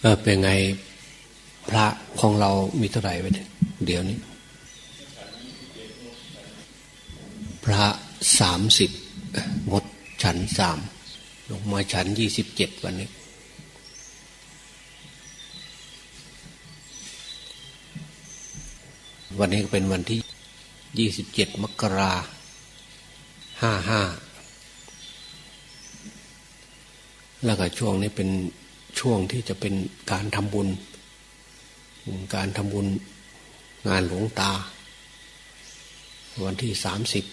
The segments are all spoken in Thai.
เออเป็นไงพระของเรามีเท่าไหร่ไปเดี๋ยวนี้ พระสามสิบงดฉันสามลงมาฉันยี่สิบเจ็ดวันนี้ วันนี้ก็เป็นวันที่ยี่สิบเจ็ดมกราห้าห้าแล้วก็ช่วงนี้เป็น ช่วงที่จะเป็นการทำบุญ การทำบุญงานหลวงตา วันที่สามสิบ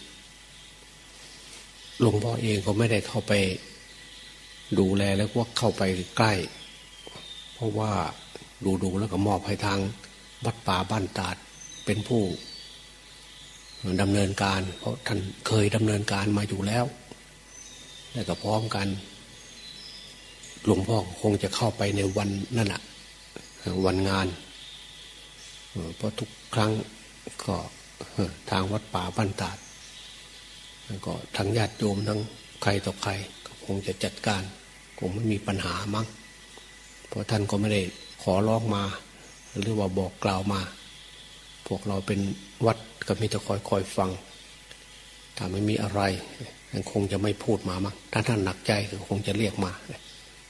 หลวงพ่อเองก็ไม่ได้เข้าไปดูแลแล้วก็เข้าไปใกล้ เพราะว่าดูดูแล้วก็มอบให้ทางวัดป่าบ้านตาดเป็นผู้ดำเนินการ เพราะท่านเคยดำเนินการมาอยู่แล้ว แล้วก็พร้อมกัน หลวงพ่อคงจะเข้าไปในวันนั่นแหะวันงานเพราะทุกครั้งก็ทางวัดป่าบ้านตาดก็ทั้งญาติโยมทั้งใครต่อใครก็คงจะจัดการคงไม่มีปัญหามั้งเพราะท่านก็ไม่ได้ขอร้องมา หรือว่าบอกกล่าวมา พวกเราเป็นวัดก็มีแต่คอยคอยฟังถ้าไม่มีอะไรคงจะไม่พูดมามั้งถ้าท่านหนักใจก็คงจะเรียกมา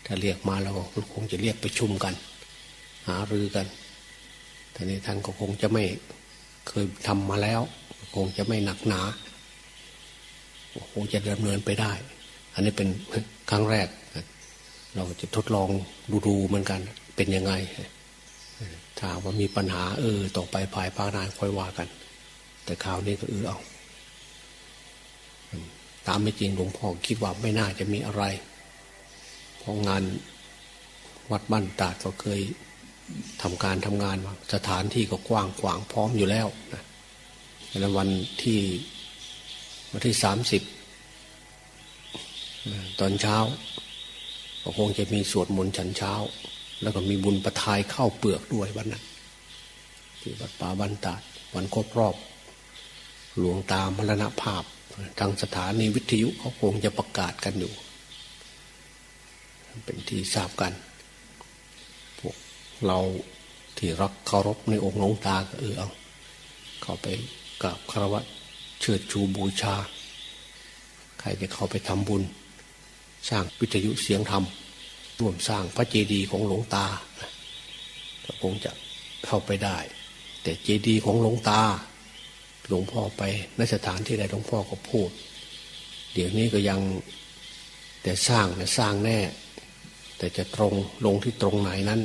ถ้าเรียกมาแล้วก็คงจะเรียกไปชุมกัน หารือกันแต่นี้ท่านก็คงจะไม่เคยทำมาแล้ว คงจะไม่หนักหนาคงจะดำเนินไปได้ อันนี้เป็นครั้งแรก เราจะทดลองดูดูเหมือนกัน เป็นยังไงถ้าว่ามีปัญหา เออต่อไปภายภาคหน้าค่อยว่ากัน แต่ข่าวนี้ก็เออเอาตามไม่จริงหลวงพ่อคิดว่าไม่น่าจะมีอะไร พราะงานวัดบ้านตาดก็เคยทำการทำงานมาสถานที่ก็กว้างขวางพร้อมอยู่แล้วนะในวันที่วันที่สามสิบตอนเช้าก็คงจะมีสวดมนต์ฉันเช้า แล้วก็มีบุญประทายเข้าเปลือกด้วยวันนั้นที่วัดป่าบ้านตาดวันครบรอบ หลวงตามรณภาพ ทางสถานีวิทยุเขาคงจะประกาศกันอยู่ เป็นที่ทราบกัน พวกเราที่รักเคารพในองค์หลวงตาก็เออเอาเข้าไปกราบคารวะเชิดชูบูชา ใครจะเข้าไปทำบุญ สร้างวิทยุเสียงธรรมร่วมสร้างพระเจดีย์ของหลวงตาก็คงจะเข้าไปได้ แต่เจดีย์ของหลวงตา หลวงพ่อไปนสถานที่ใดหลวงพ่อก็พูด เดี๋ยวนี้ก็ยังแต่สร้างนี่สร้างแน่ แต่จะตรงลงที่ตรงไหนนั้น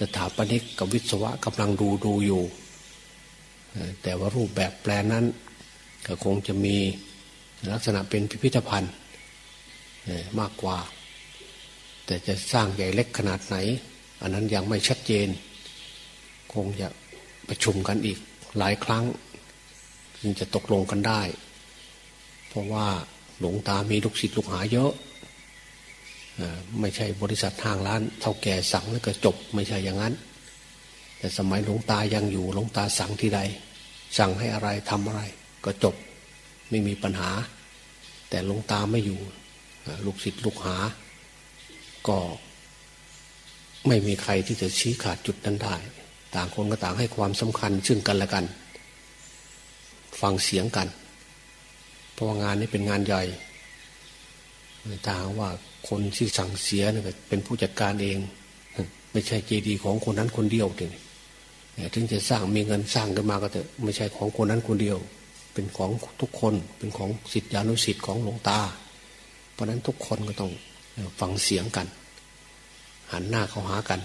สถาปนิกกับวิศวะกำลังดูดูอยู่ แต่ว่ารูปแบบแปลนนั้น ก็คงจะมีลักษณะเป็นพิพิธภัณฑ์มากกว่า แต่จะสร้างใหญ่เล็กขนาดไหน อันนั้นยังไม่ชัดเจน คงจะประชุมกันอีกหลายครั้งจึงจะตกลงกันได้ เพราะว่าหลวงตามีลูกศิษย์ลูกหาเยอะ ไม่ใช่บริษัททางร้านเท่าแก่สั่งแล้วก็จบไม่ใช่อย่างนั้น แต่สมัยหลวงตายังอยู่หลวงตาสั่งที่ใด สั่งให้อะไรทำอะไร ก็จบไม่มีปัญหา แต่หลวงตาไม่อยู่ลูกศิษย์ลูกหา ก็ ไม่มีใครที่จะชี้ขาดจุดนั้นได้ต่างคนก็ต่างให้ความสำคัญซึ่งกันและกัน ฟังเสียงกัน เพราะว่างานนี้เป็นงานใหญ่ถ้างว่า คนที่สั่งเสียเนี่ยเป็นผู้จัดการเอง ไม่ใช่เจดีของคนนั้นคนเดียวถึงถึงจะสร้างมีเงินสร้างขึ้นมาก็เถอะไม่ใช่ของคนนั้นคนเดียว เป็นของทุกคนเป็นของสิทธิอนุสิทธิ์ของหลวงตา เพราะนั้นทุกคนก็ต้องฟังเสียงกัน หันหน้าเข้าหากัน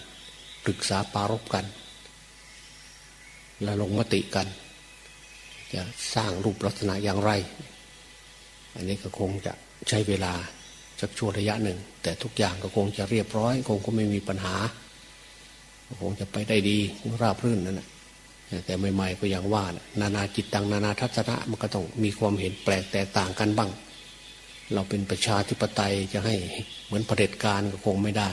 ปรึกษาปารบกัน และลงมติกัน จะสร้างรูปลักษณะอย่างไร อันนี้ก็คงจะใช้เวลา สักช่วงระยะหนึ่ง แต่ทุกอย่างก็คงจะเรียบร้อย คงก็ไม่มีปัญหา คงจะไปได้ดีราบรื่นนั่นแหละแต่ใหม่ๆก็อย่างว่านานาจิตตังนานาทัศนะมันก็ต้องมีความเห็นแปลกแตกต่างกันบ้าง เราเป็นประชาธิปไตยจะให้เหมือนประเด็จการก็คงไม่ได้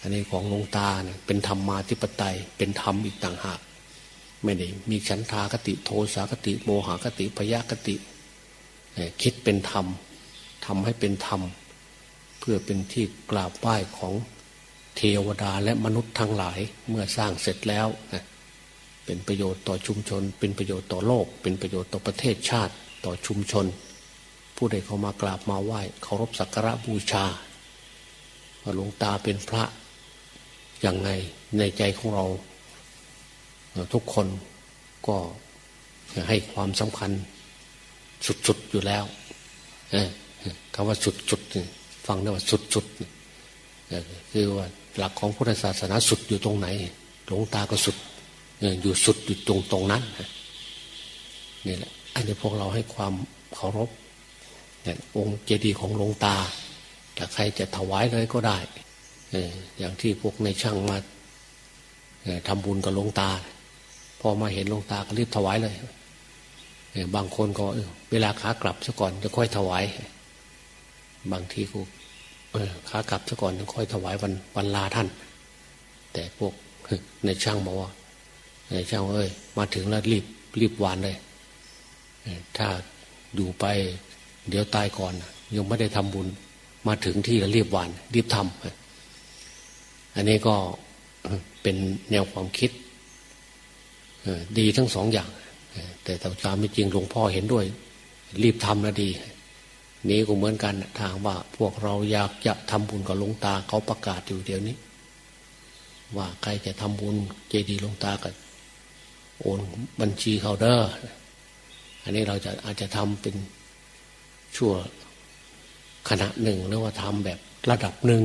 อันนี้ของหลวงตาเนี่ยเป็นธรรมมาธิปไตยเป็นธรรมอีกต่างหาก ไม่ได้มีฉันทากติโทสากติโมหากติพยากติ คิดเป็นธรรม ทำให้เป็นธรรม เพื่อเป็นที่กราบไหว้ของเทวดาและมนุษย์ทั้งหลายเมื่อสร้างเสร็จแล้วนะเป็นประโยชน์ต่อชุมชน เป็นประโยชน์ต่อโลก เป็นประโยชน์ต่อประเทศชาติต่อชุมชน ผู้ใดเขามากราบมาไหว้เคารพสักการะบูชาหลวงตาเป็นพระอย่างไงในใจของเรา ทุกคนก็ให้ความสำคัญสุดๆอยู่แล้ว คำว่าสุดๆฟังได้ว่าสุดๆคือว่าหลักของพุทธศาสนาสุดอยู่ตรงไหนหลวงตาก็สุดอยู่สุดอยู่ตรงตรงนั้นนี่แหละอันนี้พวกเราให้ความเคารพเนี่ยองค์เจดีย์ของหลวงตาแต่ใครจะถวายเลยก็ได้อย่างที่พวกในช่างมาทำบุญกับหลวงตา พอมาเห็นหลวงตาก็รีบถวายเลยบางคนก็เวลาขากลับซะก่อนจะค่อยถวาย บางทีกูขากลับซะก่อนค่อยถวายวันวันลาท่าน แต่พวกในช่างบอกว่าในช่างเอ้ยมาถึงแล้วรีบรีบวานเลยถ้าอยู่ไปเดี๋ยวตายก่อน ยังไม่ได้ทำบุญ มาถึงที่แล้วรีบวาน รีบทำอันนี้ก็เป็นแนวความคิดดีทั้งสองอย่าง แต่ตามไม่จริงหลวงพ่อเห็นด้วย รีบทำนะดี นี้ก็เหมือนกันทางว่าพวกเราอยากจะทำบุญกับหลวงตาเขาประกาศอยู่เดี๋ยวนี้ ว่าใครจะทำบุญเจดีหลวงตากับโอนบัญชีเขาเด้ออันนี้เราจะอาจจะทำเป็นชั่วขณะหนึ่งหรือว่าทำแบบระดับหนึ่ง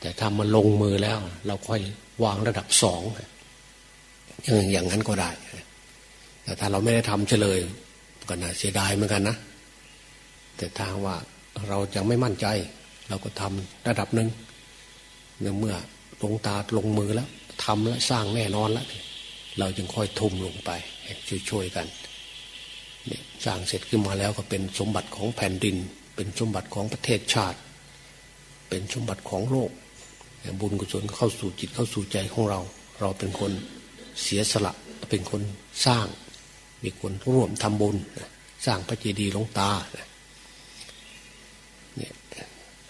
แต่ทำมาลงมือแล้ว เราค่อยวางระดับสองอย่างอย่างนั้นก็ได้แต่ถ้าเราไม่ได้ทำเฉลยก็น่าเสียดายเหมือนกันนะ แต่ทางว่าเราจะไม่มั่นใจ เราก็ทำระดับหนึ่งเมื่อลงตาลงมือแล้วทำแล้วสร้างแน่นอนแล้วเราจึงค่อยทุ่มลงไปช่วยๆกันเนี่ยสร้างเสร็จขึ้นมาแล้วก็เป็นสมบัติของแผ่นดิน เป็นสมบัติของประเทศชาติ เป็นสมบัติของโลก บุญกุศลเข้าสู่จิตเข้าสู่ใจของเรา เราเป็นคนเสียสละเป็นคนสร้าง มีคนร่วมทำบุญ สร้างพระเจดีย์หลวงตา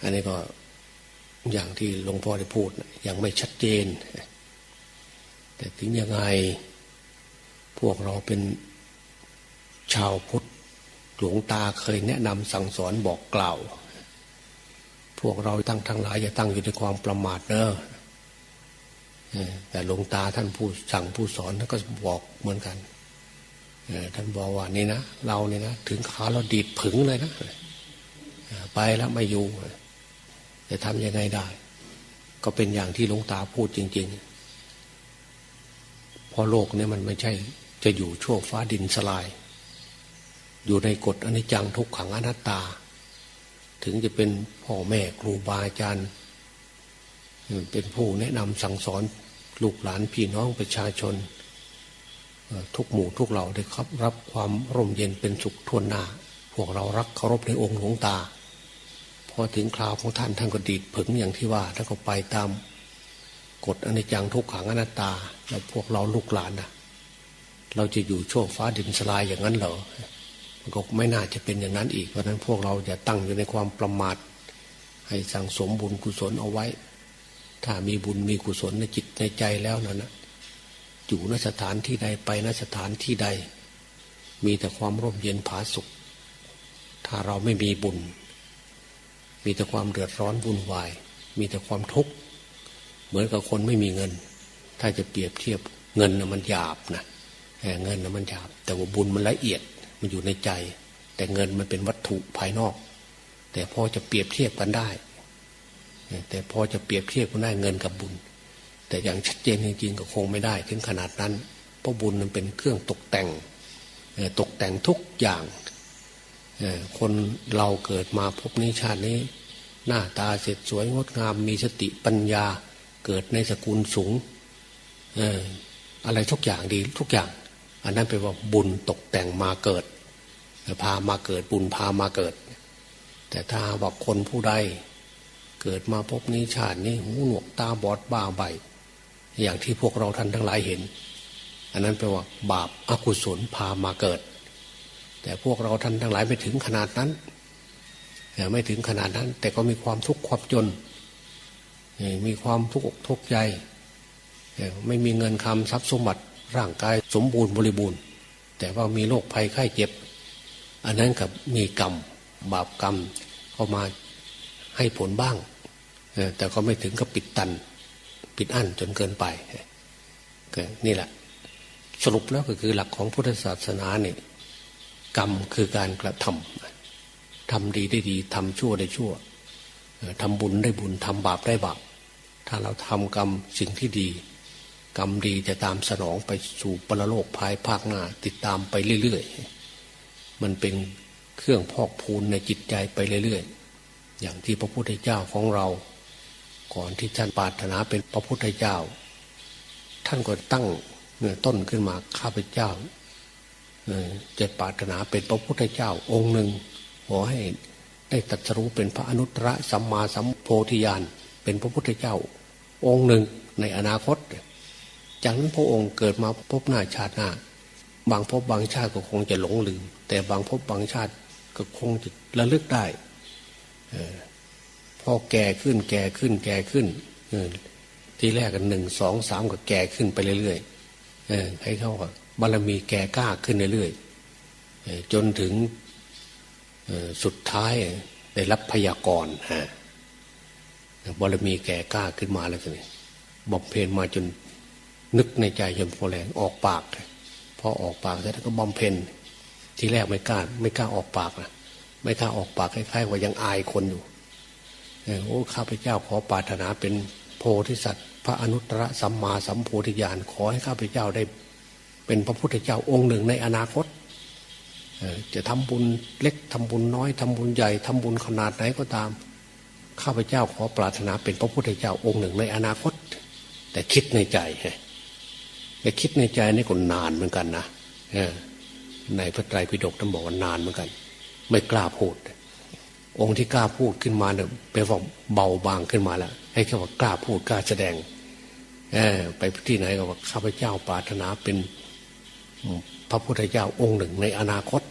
อันนี้ก็อย่างที่หลวงพ่อได้พูดยังไม่ชัดเจน แต่ถึงยังไงพวกเราเป็นชาวพุทธหลวงตาเคยแนะนำสั่งสอนบอกกล่าว พวกเราตั้งทั้งหลายอย่าตั้งอยู่ในความประมาทเนอะแต่หลวงตาท่านผู้สั่งผู้สอนท่านก็บอกเหมือนกันท่านบอกว่านี่นะเราเนี่ยนะถึงขาเราดีดผึงเลยนะไปแล้วไม่อยู่ จะทำยังไงได้ ก็เป็นอย่างที่หลวงตาพูดจริงๆพอโลกเนี่ยมันไม่ใช่ จะอยู่ชั่วฟ้าดินสลาย อยู่ในกฎอนิจจังทุกขังอนัตตา ถึงจะเป็นพ่อแม่ครูบาอาจารย์เป็นผู้แนะนำสั่งสอนลูกหลานพี่น้องประชาชน ทุกหมู่ทุกเหล่าได้ครับ รับความร่มเย็นเป็นสุขทวนหน้า พวกเรารักเคารพในองค์หลวงตา พอถึงคราวของท่านท่านก็ดีดผึงอย่างที่ว่าท่านก็ไปตามกฎอนิจจังทุกขังอนัตตา แล้วพวกเราลูกหลานนะเราจะอยู่ช่วงฟ้าดินสลายอย่างนั้นเหรอมันก็ไม่น่าจะเป็นอย่างนั้นอีก เพราะนั้นพวกเราจะตั้งอยู่ในความประมาท ให้สั่งสมบุญกุศลเอาไว้ ถ้ามีบุญมีกุศลในจิตในใจแล้วนั่นนะอยู่นสถานที่ใดไปนสถานที่ใด มีแต่ความร่มเย็นผาสุข ถ้าเราไม่มีบุญ มีแต่ความเดือดร้อนวุ่นวาย มีแต่ความทุกข์เหมือนกับคนไม่มีเงิน ถ้าจะเปรียบเทียบเงินนะมันหยาบนะเงินนะมันหยาบ แต่ว่าบุญมันละเอียดมันอยู่ในใจ แต่เงินมันเป็นวัตถุภายนอก แต่พอจะเปรียบเทียบกันได้ แต่พอจะเปรียบเทียบกันได้เงินกับบุญ แต่อย่างชัดเจนจริงๆก็คงไม่ได้ ถึงขนาดนั้น เพราะบุญมันเป็นเครื่องตกแต่งตกแต่งทุกอย่าง คนเราเกิดมาพบนี้ชาตินี้ หน้าตาเสร็จสวยงดงาม มีสติปัญญาเกิดในสกุลสูงอะไรทุกอย่างดีทุกอย่าง อันนั้นเป็นว่าบุญตกแต่งมาเกิดพามาเกิดบุญพามาเกิด แต่ถ้าว่าคนผู้ใดเกิดมาพบนี้ชาตินี้หูหนวกตาบอดบ้าใบ อย่างที่พวกเราท่านทั้งหลายเห็น อันนั้นแปลว่าบาปอากุศลพามาเกิด แต่พวกเราท่านทั้งหลายไม่ถึงขนาดนั้นไม่ถึงขนาดนั้น แต่ก็มีความทุกข์ความจน มีความทุกข์ทุกข์ใจ ไม่มีเงินคำทรัพย์สมบัติร่างกายสมบูรณ์บริบูรณ์ แต่ว่ามีโรคภัยไข้เจ็บ อันนั้นกับมีกรรมบาปกรรมเข้ามาให้ผลบ้าง แต่ก็ไม่ถึงกับปิดตัน ปิดอั้นจนเกินไปนี่แหละ สรุปแล้วก็คือหลักของพุทธศาสนาเนี่ย กรรมคือการกระทำทำดีได้ดีทำชั่วได้ชั่วทำบุญได้บุญทำบาปได้บาปถ้าเราทำกรรมสิ่งที่ดี กรรมดีจะตามสนองไปสู่ปรโลกภายภาคหน้า ติดตามไปเรื่อยๆ มันเป็นเครื่องพอกพูนในจิตใจไปเรื่อยๆ อย่างที่พระพุทธเจ้าของเรา ก่อนที่ท่านปาถนาเป็นพระพุทธเจ้า ท่านก็ตั้งเนื้อต้นขึ้นมาข้าพเจ้า จะปรารถนาเป็นพระพุทธเจ้าองค์หนึ่งขอให้ได้ตัดสู้เป็นพระอนุตตรสัมมาสัมโพธิญาณเป็นพระพุทธเจ้า องค์หนึ่งในอนาคต จากนั้นพระองค์เกิดมาพบหน้าชาติหน้า บางพบบางชาติก็คงจะหลงลืม แต่บางพบบางชาติก็คงจะระลึกได้พอแก่ขึ้นแก่ขึ้นแก่ขึ้นทีแรกกันหนึ่งสองสามก็แก่ขึ้นไปเรื่อยๆให้เขาบ บารมีแก่กล้าขึ้นเรื่อยๆจนถึงสุดท้ายได้รับพยากรฮะบารมีแก่กล้าขึ้นมาแล้วสิบำเพ็ญมาจนนึกในใจยมโพแรงออกปากพอออกปากแล้วก็บำเพ็ญทีแรกไม่กล้า ไม่กล้าออกปากนะไม่กล้าออกปากคล้ายๆว่ายังอายคนอยู่โอ้ข้าพเจ้าขอปรารถนาเป็นโพธิสัตว์ พระอนุตตรสัมมาสัมโพธิญาณขอให้ข้าพเจ้าได้ เป็นพระพุทธเจ้าองค์หนึ่งในอนาคตจะทำบุญเล็กทำบุญน้อยทำบุญใหญ่ทำบุญขนาดไหนก็ตามข้าพเจ้าขอปรารถนาเป็นพระพุทธเจ้าองค์หนึ่งในอนาคต แต่คิดในใจแต่คิดในใจนี่ก็นานเหมือนกันนะในพระไตรปิฎกท่านบอกว่านานเหมือนกัน ไม่กล้าพูด องค์ที่กล้าพูดขึ้นมาเนี่ยไปว่าเบาบางขึ้นมาแล้วให้แค่ว่ากล้าพูดกล้าแสดงไปที่ไหนก็ว่าข้าพเจ้าปรารถนาเป็น พระพุทธเจ้าองค์หนึ่งในอนาคต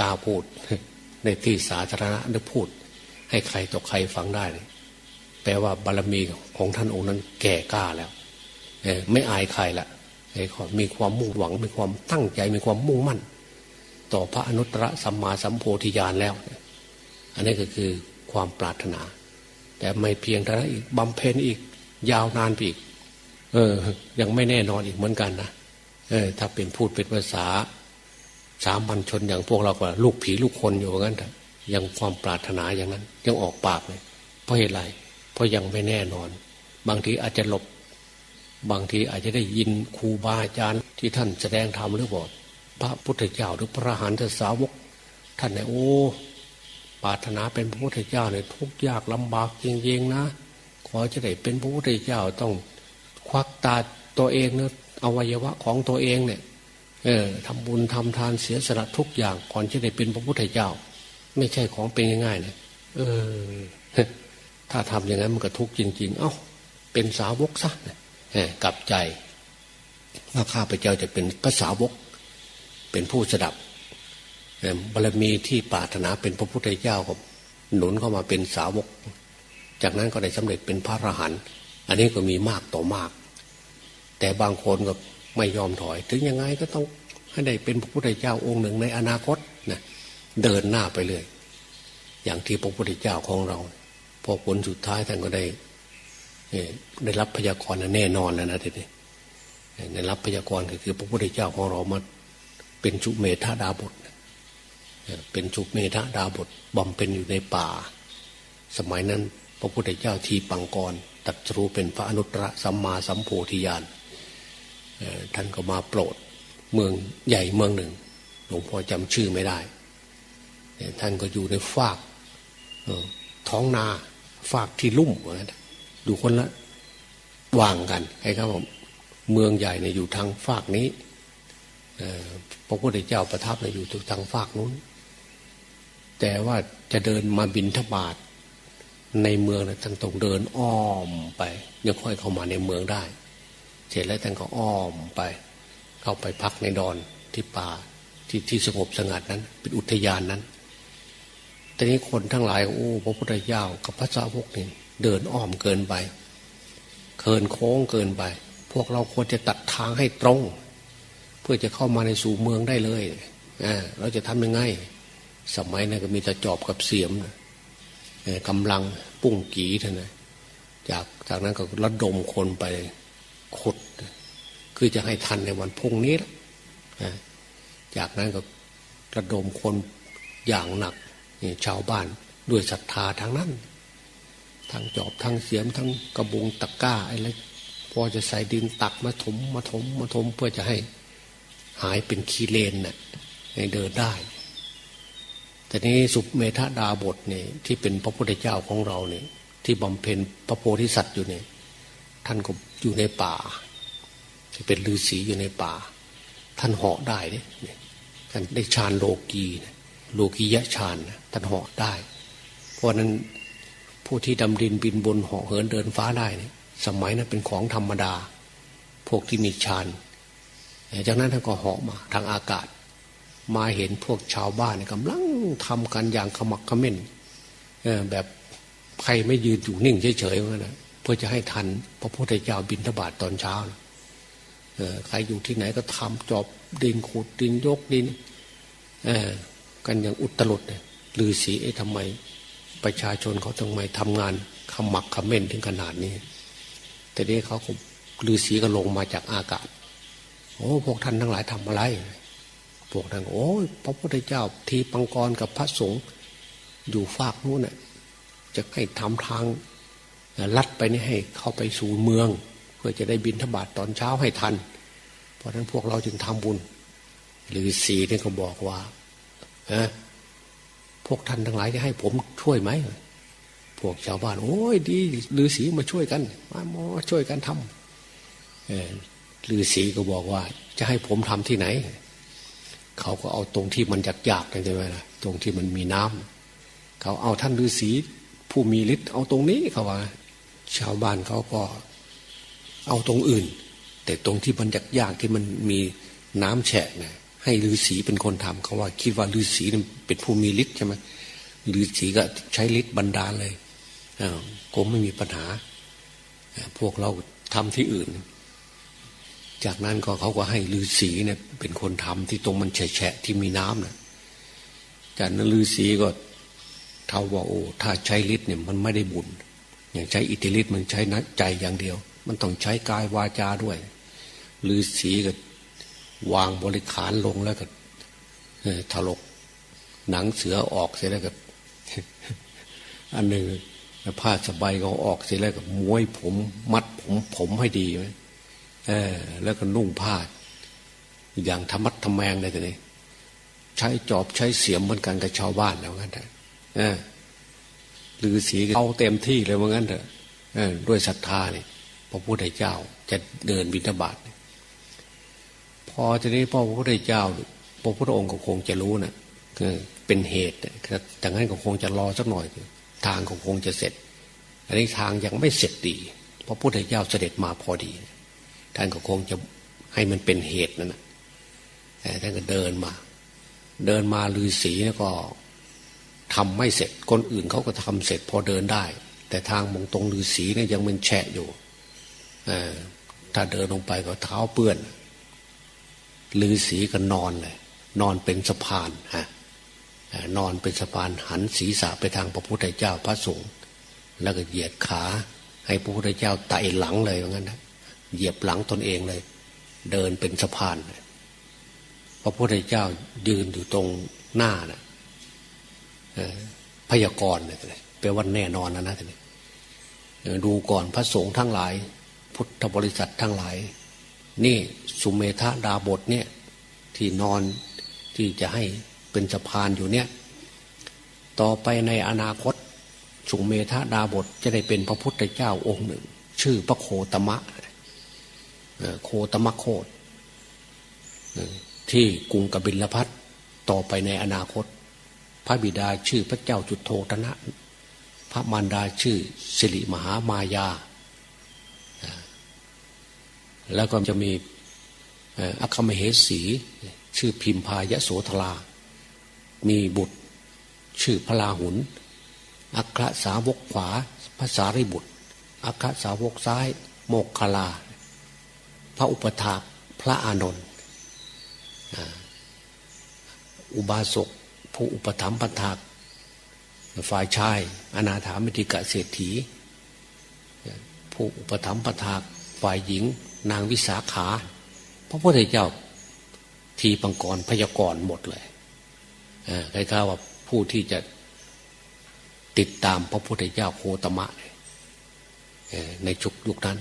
กล้าพูดในที่สาธารณะได้พูด ให้ใครต่อใครฟังได้ แปลว่าบารมีของท่านองค์นั้นแก่กล้าแล้วไม่อายใครละมีความมุ่งหวัง มีความตั้งใจ มีความมุ่งมั่น ต่อพระอนุตตรสัมมาสัมโพธิญาณแล้ว อันนี้ก็คือความปรารถนา แต่ไม่เพียงเท่านั้นอีกบำเพ็ญอีกยาวนานไปอีก เออ ยังไม่แน่นอนอีกเหมือนกันนะ เออถ้าเป็นพูดเป็นภาษา สามัญชนอย่างพวกเราก็ลูกผีลูกคนอยู่งั้นแต่ยังความปรารถนาอย่างนั้น ยังออกปากเลยเพราะเหตุไรเพราะยังไม่แน่นอน บางทีอาจจะหลบบางทีอาจจะได้ยินครูบาอาจารย์ที่ท่านแสดงธรรมหรือบอกพระพุทธเจ้าหรือพระหันทสาวก ท่านเนี่ยโอ้ปรารถนาเป็นพระพุทธเจ้าเนี่ยทุกยากลำบากจริงๆนะขอจะได้เป็นพระพุทธเจ้าต้องควักตาตัวเองเนะ อวัยวะของตัวเองเนี่ย เออทำบุญทำทานเสียสละทุกอย่างก่อนจะได้เป็นพระพุทธเจ้า ไม่ใช่ของเป็นง่ายๆนะเออ ถ้าทำอย่างนั้นมันก็ทุกข์จริง ๆ เอ้า เป็นสาวกซะกลับใจว่าข้าพเจ้าจะเป็นพระสาวก เป็นผู้สดับบารมีที่ปรารถนาเป็นพระพุทธเจ้าก็หนุนเข้ามาเป็นสาวก จากนั้นก็ได้สำเร็จเป็นพระอรหันต์อันนี้ก็มีมากต่อมาก แต่บางคนก็ไม่ยอมถอย ถึงยังไงก็ต้องให้ได้เป็นพระพุทธเจ้าองค์หนึ่งในอนาคตนะเดินหน้าไปเลย อย่างที่พระพุทธเจ้าของเรา พอผลสุดท้ายท่านก็ได้ได้รับพยากรณ์แน่นอนแล้วนะทีนี้ได้รับพยากรณ์ก็คือพระพุทธเจ้าของเรามาเป็นจุเมธาดาบทเป็นจุเมธาดาบทบำเพ็ญอยู่ในป่า สมัยนั้น พระพุทธเจ้าทีปังกรตัดรู้เป็นพระอนุตตรสัมมาสัมโพธิญาณ ท่านก็มาโปรดเมืองใหญ่เมืองหนึ่ง หลวงพ่อจำชื่อไม่ได้ ท่านก็อยู่ในฟากท้องนาฟากที่ลุ่มดูคนละวางกันให้ครับผมเมืองใหญ่เนี่ยอยู่ทางฟากนี้พระพุทธเจ้าประทับเนี่ยอยู่ทางฟากนู้น แต่ว่าจะเดินมาบินทบาทในเมืองนะท่านต้องเดินอ้อมไปยังค่อยเข้ามาในเมืองได้ เสร็จแล้วท่านก็อ้อมไป เข้าไปพักในดอนที่ป่าที่ที่สงบสงัดนั้น เป็นอุทยานนั้นแต่นี้คนทั้งหลายโอ้พระพุทธเจ้ากับพระสาวกนี่เดินอ้อมเกินไปเคินโค้งเกินไป พวกเราควรจะตัดทางให้ตรง เพื่อจะเข้ามาในสู่เมืองได้เลยเราจะทำยังไง สมัยนั้นก็มีแต่จอบกับเสียมกำลังปุ้งกีเท่านั้นจากจากนั้นก็ระดมคนไป ขุด คือจะให้ทันในวันพุ่งนี้ละจากนั้นก็ระดมคนอย่างหนักชาวบ้านด้วยศรัทธาทั้งนั้นทั้งจอบทั้งเสียมทั้งกระบุงตะก้าอะไรพอจะใส่ดินตักมาถมมาถมมาถมเพื่อจะให้หายเป็นคีเลนน่ะให้เดินได้ แต่นี้สุเมธาดาบทเนี่ยที่เป็นพระพุทธเจ้าของเราเนี่ยที่บำเพ็ญพระโพธิสัตว์อยู่เนี่ย ท่านก็อยู่ในป่าเป็นฤาษีอยู่ในป่า ท่านเหาะได้เนี่ยท่านได้ฌานโลกีโลกียะฌานท่านเหาะได้ เพราะนั้นผู้ที่ดำดินบินบนเหาะเหินเดินฟ้าได้เนี่ยสมัยนั้นเป็นของธรรมดา พวกที่มีฌานจากนั้นท่านก็เหาะมาทางอากาศ มาเห็นพวกชาวบ้านกำลังทำกันอย่างขมักขม้นแบบใครไม่ยืนอยู่นิ่งเฉยๆว่านะ พื่อจะให้ทัน พระพุทธเจ้าบินทบาทตอนเช้านะใครอยู่ที่ไหนก็ทำจอบดินขุดดินยกดินกันอย่างอุตลุดเลยลือสีเอ๊ะทำไม ประชาชนเขาทำไมทำงานขมักขม้นถึงขนาดนี้ แต่นี้เขาลือสีก็ลงมาจากอากาศ โอ้พวกท่านทั้งหลายทำอะไร พวกท่านโอ้พระพุทธเจ้าทีปังกรกับพระสงฆ์อยู่ฝากนู้นน่ะจะให้ทำทาง ลัดไปนี่ให้เข้าไปสู่เมือง เพื่อจะได้บินทบาทตอนเช้าให้ทัน เพราะฉะนั้นพวกเราจึงทำบุญหรือสีนี่เขาบอกว่าฮะพวกท่านทั้งหลายจะให้ผมช่วยไหมพวกชาวบ้าน โอ้ยดีฤาษีมาช่วยกัน มาหมอช่วยกันทำฤาษีก็บอกว่า จะให้ผมทำที่ไหน เขาก็เอาตรงที่มันยากๆใช่ไหมล่ะตรงที่มันมีน้ำเขาเอาท่านฤาษีผู้มีฤทธิ์เอาตรงนี้เขาว่า ชาวบ้านเขาก็เอาตรงอื่น แต่ตรงที่มันยากๆที่มันมีน้ำแฉะนะให้ฤาษีเป็นคนทำเขาว่า คิดว่าฤาษีเป็นผู้มีฤทธิ์ใช่ไหมฤาษีก็ใช้ฤทธิ์บรรดาเลยก็ไม่มีปัญหา พวกเราทำที่อื่น จากนั้นก็เขาก็ให้ฤาษีเนี่ยเป็นคนทำที่ตรงมันแฉะที่มีน้ำนะจากนั้นฤาษีก็เท่าว่าโอ้ถ้าใช้ฤทธิ์เนี่ยมันไม่ได้บุญ อย่างใช้อิทธิฤทธิ์มันใช้นัใจอย่างเดียว มันต้องใช้กายวาจาด้วยฤาษีก็วางบริขารลงแล้วก็ถลกหนังเสือออกเสร็จแล้วก็อันหนึ่งผ้าสบายเขาออกเสร็จแล้วก็ม้วยผม มัดผมผมให้ดีไหมเออ แล้วก็นุ่งผ้าอย่างธรรมัดทำแมงเลยทีนี้ใช้จอบใช้เสียมเหมือนกันกับชาวบ้านแล้วกันเอ อหรือสีเอาเต็มที่เลยว่างั้นเถอะด้วยศรัทธาเนี่ยพระพุทธเจ้าจะเดินบิณฑบาตพอทีนี้พระพุทธเจ้า พระพุทธองค์ก็คงจะรู้นะคือเป็นเหตุแต่งั้นก็คงจะรอสักหน่อย ทางก็คงจะเสร็จ อันนี้ทางยังไม่เสร็จดีพระพุทธเจ้าเสด็จมาพอดี ท่านก็คงจะให้มันเป็นเหตุนั่นแหละท่านก็เดินมา เดินมาลือสีก็ ทำไม่เสร็จคนอื่นเขาก็ทำเสร็จพอเดินได้ แต่ทางมงตรงฤาษีเนี่ยยังมันแฉะอยู่ถ้าเดินลงไปก็เท้าเปื้อนฤาษีก็นอนเลยนอนเป็นสะพานฮะนอนเป็นสะพานหันศีรษะไปทางพระพุทธเจ้าพระสงฆ์แล้วก็เหยียดขา ให้พระพุทธเจ้าไต่หลังเลยว่างั้นนะเหยียบหลังตนเองเลย เดินเป็นสะพาน พระพุทธเจ้ายืนอยู่ตรงหน้านะ่ะ พยากรณ์เลยแปลว่าแน่นอนนะนะท่านดูก่อนพระสงฆ์ทั้งหลาย พุทธบริษัททั้งหลาย นี่สุเมธาดาบทเนี่ยที่นอนที่จะให้เป็นสะพานอยู่เนี่ย ต่อไปในอนาคตสุเมธาดาบทจะได้เป็นพระพุทธเจ้าองค์หนึ่ง ชื่อพระโคตมะโคตมะโคตที่กรุงกบิลพัทต่อไปในอนาคต พระบิดาชื่อพระเจ้าจุดโทตนะ พระมารดาชื่อสิริมหามายา แล้วก็จะมีอัคคมเหสีชื่อพิมพายโสธรา มีบุตรชื่อพระลาหุน อัครสาวกขวาภาษาริบุตร อัครสาวกซ้าย โมกขลา พระอุปถาพระอานนท์อุบาสก ผู้อุปถัมภ์ปันถากฝ่ายชาย อนาถามิติกะเศรษฐี ผู้อุปถัมภ์ปันถากฝ่ายหญิง นางวิสาขา พระพุทธเจ้าทีปังกรพยากรหมดเลยใครข้าว่าผู้ที่จะติดตามพระพุทธเจ้าโคตมะในชุกยุคนั้น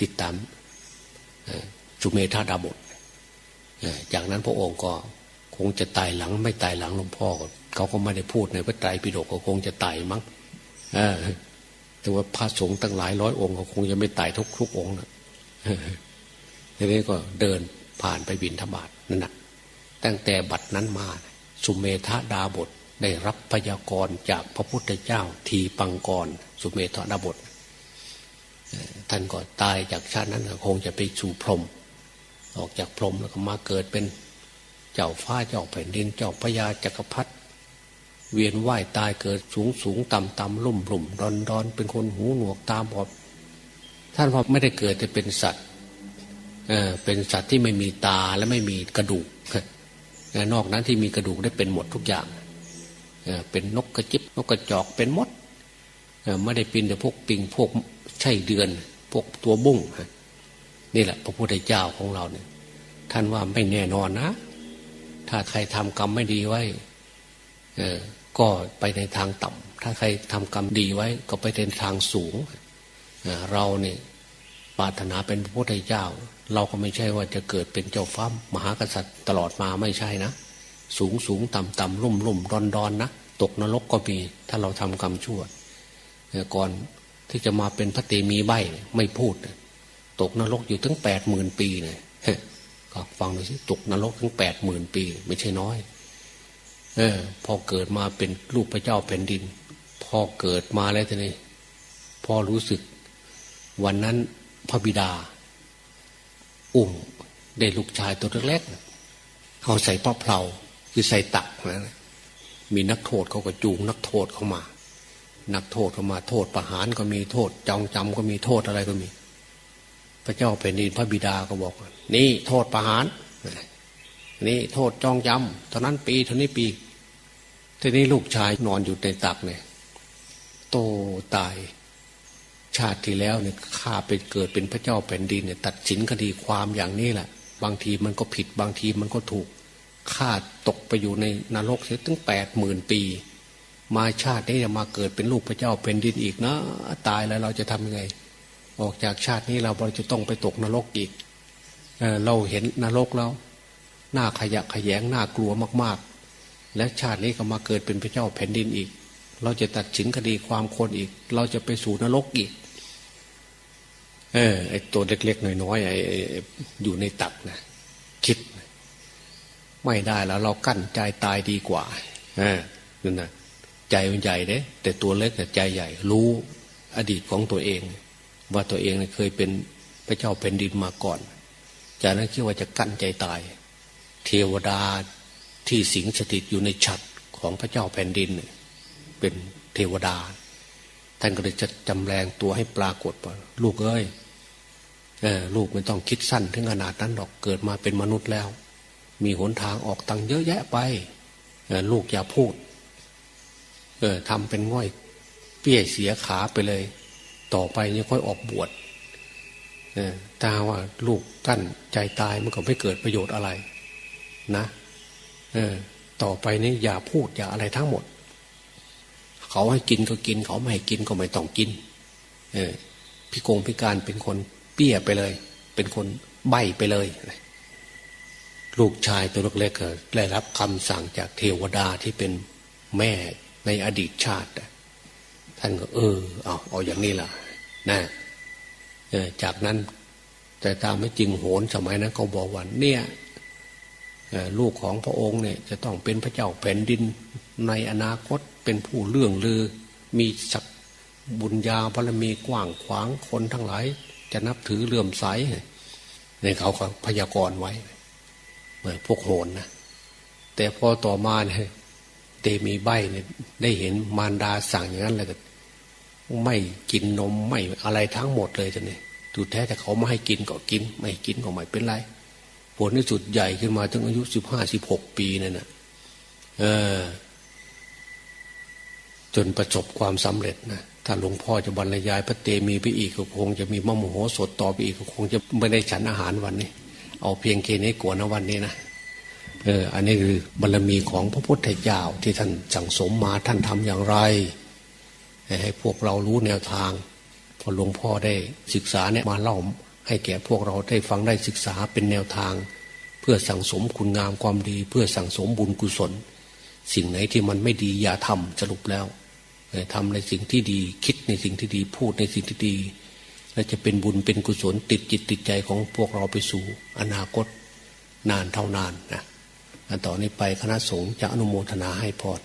ติดตามจุเมธาดาบทจากนั้นพระองค์ก็ คงจะตายหลัง ไม่ตายหลังหลวงพ่อเขาก็ไม่ได้พูดในพระไตรปิฎกก็คงจะตายมั้งแต่ว่าพระสงฆ์ตั้งหลายร้อยองค์ก็คงจะไม่ตายทุกทุกองค์นะทีนี้ก็เดินผ่านไปบินธบาตนั่นนะตั้งแต่บัดนั้นมาสุเมธาดาบทได้รับพยากรณ์จากพระพุทธเจ้าทีปังกรสุเมธาดาบทท่านก็ตายจากชาตินั้นคงจะไปสู่พรหมออกจากพรหมแล้วก็มาเกิดเป็น เจ้าฟ้าเจ้าแผ่นดินเจ้าพญาจักรพรรดิเวียนว่ายตายเกิดสูงสูงต่ำต่ำลุ่มลุ่มดอนดอนเป็นคนหูหนวกตาบอดท่านพอไม่ได้เกิดจะเป็นสัตว์เออเป็นสัตว์ที่ไม่มีตาและไม่มีกระดูกนอกนั้นที่มีกระดูกได้เป็นหมดทุกอย่างเออเป็นนกกระจิบนกกระจอกเป็นมดไม่ได้เป็นแต่พวกปิงพวกใช่เดือน พวกตัวบุ้งนี่แหละ พระพุทธเจ้าของเราเนี่ย ท่านว่าไม่แน่นอนนะ ถ้าใครทำกรรมไม่ดีไว้ เออ ก็ไปในทางต่ำถ้าใครทำกรรมดีไว้ ก็ไปในทางสูงเเราเนี่ยปรารถนาเป็นพระพุทธเจ้า เราก็ไม่ใช่ว่าจะเกิดเป็นเจ้าฟ้ามหากษัตริย์ตลอดมาไม่ใช่นะ สูงสูงต่ำต่ำรุ่มรุ่มดอนดอนนะ ตกนรกก็มีถ้าเราทำกรรมชั่วก่อนที่จะมาเป็นพระเตมีใบไม่พูด ตกนรกอยู่ถึงแปดหมื่นปีเนี่ย ก็ฟังดูสิตกนรกถึงแปดหมื่นปี ไม่ใช่น้อย เออ พอเกิดมาเป็นลูกพระเจ้าแผ่นดิน พอเกิดมาแล้วทีนี้พอรู้สึก วันนั้นพระบิดา อุ้มได้ลูกชายตัวเล็กๆเอาใส่ป้าเพลาคือใส่ตักนะมีนักโทษเขาก็จูงนักโทษเข้ามา นักโทษเข้ามาโทษประหารก็มีโทษจองจำก็มีโทษอะไรก็มี พระเจ้าแผ่นดินพระบิดาก็บอก นี่โทษประหาร นี่โทษจองจำเท่านั้นปีเท่านี้ปีทีนี้ลูกชายนอนอยู่ในตักเนี่ยโตตายชาติที่แล้วเนี่ยข้าเป็นเกิดเป็นพระเจ้าแผ่นดินเนี่ยตัดสินคดีความอย่างนี้แหละ บางทีมันก็ผิดบางทีมันก็ถูกข้าตกไปอยู่ในนรกเสียตั้งแปดหมื่นปี มาชาตินี้จะมาเกิดเป็นลูกพระเจ้าแผ่นดินอีกนะ ตายแล้วเราจะทำยังไง ออกจากชาตินี้เราจะต้องไปตกนรกอีกเเราเห็นนรกแล้วหน้าขยะขยงหน้ากลัวมาก ๆ และชาตินี้ก็มาเกิดเป็นพระเจ้าแผ่นดินอีก เราจะตัดสินคดีความคนอีก เราจะไปสู่นรกอีก เออไอตัวเล็กๆน้อยๆไออยู่ในตักนะคิด ไม่ได้แล้วเรากั้นใจตายดีกว่าเออนั่นนะใจมันใหญ่เด้แต่ตัวเล็กแต่ใจใหญ่ รู้อดีตของตัวเอง ว่าตัวเองเคยเป็นพระเจ้าแผ่นดินมาก่อน จากนั้นคิดว่าจะกั้นใจตาย เทวดาที่สิงสถิตอยู่ในฉัดของพระเจ้าแผ่นดิน เป็นเทวดา ท่านก็เลยจะจำแรงตัวให้ปรากฏว่าลูกเอ้ยเออลูกไม่ต้องคิดสั้นถึงขนาดนั้นหรอกเกิดมาเป็นมนุษย์แล้ว มีหนทางออกตังเยอะแยะไปลูกอย่าพูดเออทำเป็นง่อย เปี้ยเสียขาไปเลย ต่อไปยังค่อยออกบวชถ้าว่าลูกท่านใจตายมันก็ไม่เกิดประโยชน์อะไรนะเออต่อไปนี้อย่าพูดอย่าอะไรทั้งหมด เขาให้กินก็กิน เขาไม่ให้กินก็ไม่ต้องกินเออพี่โกงพิการเป็นคนเปี้ยไปเลย เป็นคนใบไปเลย ลูกชายตัวเล็กๆได้รับคำสั่งจากเทวดาที่เป็นแม่ในอดีตชาติ ท่านก็ เออ เอาเอาอย่างนี้ล่ะนะจากนั้น แต่ตามไม่จริงโหนสมัยนั้นเขาบอกว่าเนี่ยลูกของพระองค์เนี่ย จะต้องเป็นพระเจ้าแผ่นดินในอนาคตเป็นผู้เลื่องลือ มีศักบุญญาบารมีกว้างขวางคนทั้งหลาย จะนับถือเลื่อมใสในเขาพยากรณ์ไว้เหมือนพวกโหนนะแต่พอต่อมาเนี่ยเตมีใบเนี่ยได้เห็นมารดาสั่งอย่างนั้นเลยก็ ไม่กินนมไม่อะไรทั้งหมดเลยจะเนี่ยดูแท้แต่เขาไม่ให้กินก็กิน ไม่กินก็ไม่เป็นไร ผลที่สุดใหญ่ขึ้นมาถึงอายุสิบห้าสิบหกปีนั่นนะเออ จนประสบความสำเร็จนะถ้าหลวงพ่อจะบรรยายพระเตมีไปอีกก็คงจะมีมะโมโหสดต่อไปอีกก็คงจะไม่ได้ฉันอาหารวันนี้ เอาเพียงแค่นี้กวนนะวันนี้นะเออ อันนี้คือบารรมีของพระพุทธเจ้าที่ท่านสั่งสมมาท่านทำอย่างไร ให้พวกเรารู้แนวทางพอหลวงพ่อได้ศึกษาเนี่ยมาเล่าให้แก่พวกเราได้ฟังได้ศึกษาเป็นแนวทาง เพื่อสั่งสมคุณงามความดี เพื่อสั่งสมบุญกุศล สิ่งไหนที่มันไม่ดีอย่าทำสรุปแล้วทำในสิ่งที่ดีคิดในสิ่งที่ดีพูดในสิ่งที่ดี และจะเป็นบุญเป็นกุศลติดจิตติดใจของพวกเราไปสู่อนาคตนานเท่านานนะต่อนนี้ไปคณะสงฆ์จะอนุโมทนาให้พร